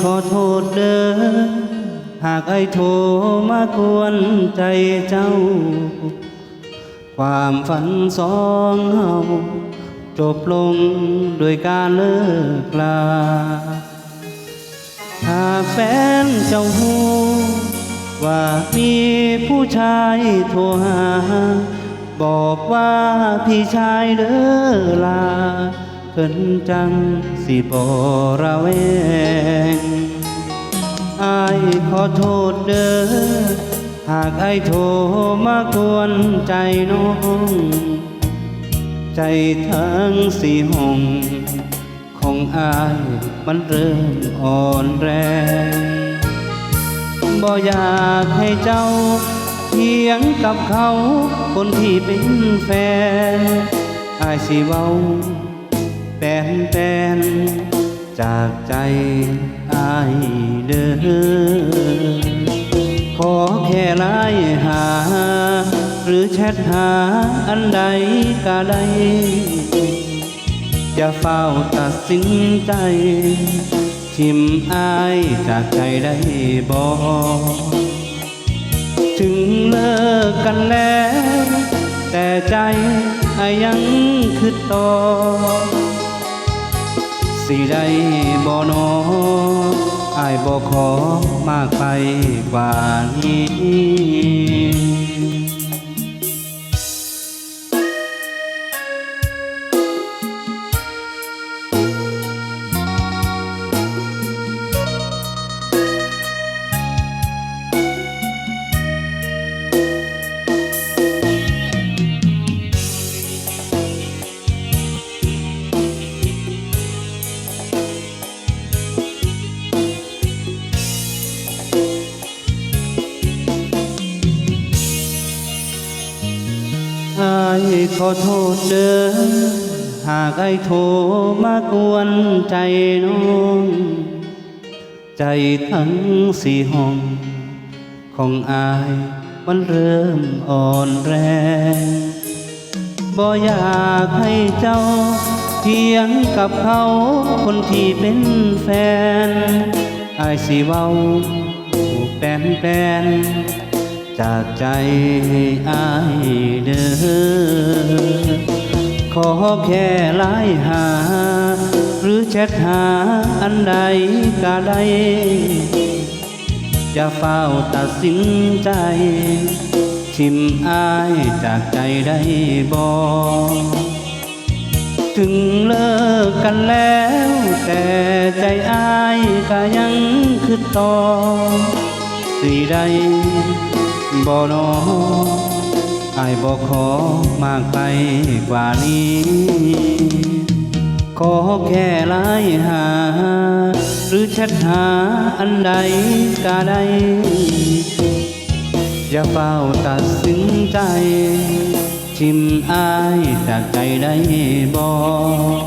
ขอโทษเด้อหากไอ้โทรมากวนใจเจ้า ความฝันสองเฮาจบลงด้วยการเลิกลาหากแฟนเจ้าหูว่ามีผู้ชายโทรหา บอกว่าพี่ชายเด้อลา พิ่นจังสิบ่ระแวงอายขอโทษเด้อ หากไอโทรมากวนใจน้อง ใจทั้งสี่ห้อง ของอายมันเริ่มอ่อนแรงบ่อยากให้เจ้าเถียงกับเขาคนที่เป็นแฟนอายสิเว้า แปนแปนจากใจอายเด้อขอแค่ไลน์หา หรือแชทหาอันใดก็ได้อย่าเฝ้าตัดสินใจทิมอายจากใจได้บอกถึงเลิกกันแล้ว แต่ใจอายังคือต่อ สิได้บ่นออายบ่ขอมากไปกว่านี้ อายขอโทษเด้อหากไอ้โทรมากวนใจน้อง ใจทั้งสี่ห้อง ของอายมันเริ่มอ่อนแรงบ่อยากให้เจ้าเทียงกับเขาคนที่เป็นแฟน อายสิเว้าแปนแปน จากใจอายเด้อขอแค่ไลน์หา หรือแชทหาอันใดก็ได้อย่าเฝ้าตัดสินใจทิมอายจากใจได้บอกถึงเลิกกันแล้ว แต่ใจอายก็ยังคือต่อสิได้ บ่นออายบ่ขอมากไปกว่านี้ ขอแค่ไลน์หา หรือแชทหาอันใดก็ได้ อย่าเฝ้าตัดสินใจทิมอายจากใจได้บอก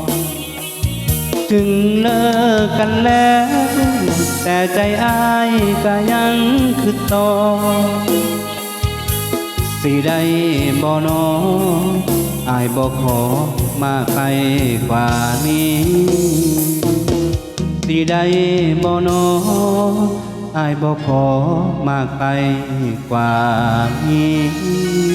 ถึงเลิกกันแล้ว แต่ใจอายก็ยังคือต่อสิได้บ่นออายบ่ขอมากไปกว่านี้สิได้บ่นออายบ่ขอมากไปกว่านี้